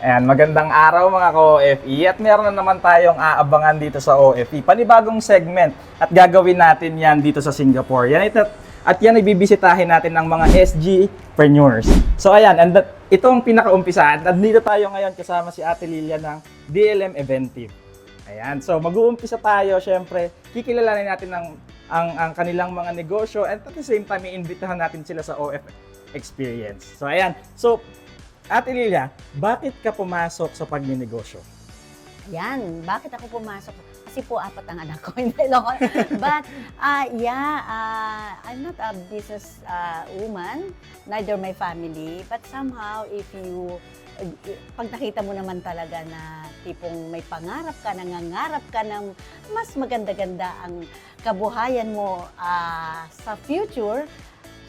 Ayan, magandang araw mga ka-OFE at meron na naman tayong aabangan dito sa OFE. Panibagong segment at gagawin natin yan dito sa Singapore. Yan ito, at yan ay bibisitahin natin ng mga SGpreneurs. So ayan, and that, ito ang pinakaumpisahan. Nandito tayo ngayon kasama si Ate Lilia ng DLM Eventive. Ayan, so mag-uumpisa tayo, syempre, kikilalanin natin ng, ang, ang kanilang mga negosyo and at the same time, iimbitahan natin sila sa OF experience. So ayan, so Ate Lilia, bakit ka pumasok sa pagninegosyo? Yan, bakit ako pumasok? Kasi po apat ang anak ko, hindi loko. But, uh, yeah, uh, I'm not a business uh, woman, neither my family. But somehow, if you, pag nakita mo naman talaga na tipong may pangarap ka, nangangarap ka ng mas maganda-ganda ang kabuhayan mo uh, sa future,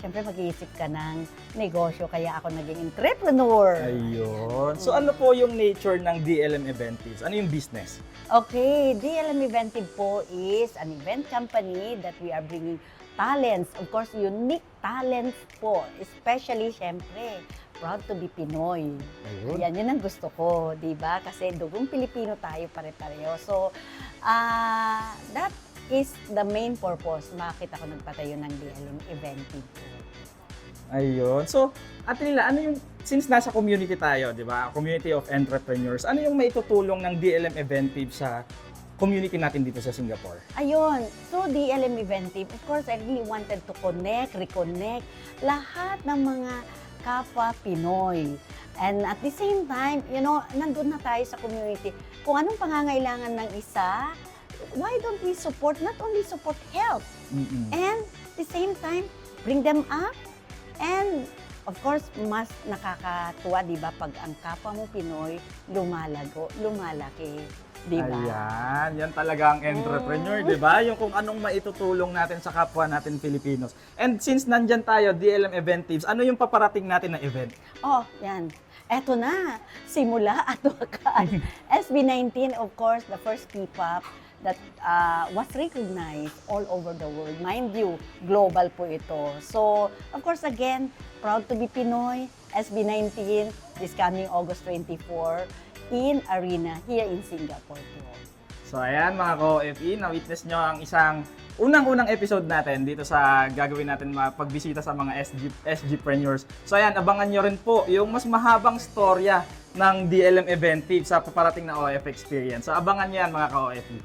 Siyempre, mag-iisip ka ng negosyo, kaya ako naging entrepreneur. Ayun. So ano po yung nature ng DLM Eventives? Ano yung business? Okay, DLM Eventive po is an event company that we are bringing talents, of course, unique talents po, especially, syempre, proud to be Pinoy. Ayun. Yan, yun ang gusto ko, di ba? Kasi dugong Pilipino tayo pare-pareho. So, ah that is the main purpose. Bakit ako nagpatayo ng DLM Eventive po. Ayun. So, Ate Lilia, ano yung, since nasa community tayo, di ba? Community of entrepreneurs, ano yung maitutulong ng DLM Eventive sa community natin dito sa Singapore? Ayun, so DLM Eventive, of course, I really wanted to connect, reconnect lahat ng mga kapwa Pinoy. And at the same time, you know, nandun na tayo sa community. Kung anong pangangailangan ng isa, why don't we support, not only support health, Mm-mm. and at the same time, bring them up. And of course, mas nakakatuwa, di ba, pag ang kapwa mo Pinoy lumalago, lumalaki. Di ba? Ayan, yan talaga ang entrepreneur, di ba? Yung kung anong maitutulong natin sa kapwa natin Filipinos. And since nandyan tayo, DLM Eventives, ano yung paparating natin na event? Oh, yan. Eto na, simula at wakas. SB19, of course, the first P-pop that uh, was recognized all over the world. Mind you, global po ito. So, of course, again, proud to be Pinoy. SB19 this coming August 24 in Arena here in Singapore po. So ayan mga ka-OFE, na-witness nyo ang isang unang-unang episode natin dito sa gagawin natin mga pagbisita sa mga SG, SGpreneurs. So ayan, abangan nyo rin po yung mas mahabang storya ng DLM Eventive sa paparating na OF experience. So abangan nyo yan mga ka-OFE.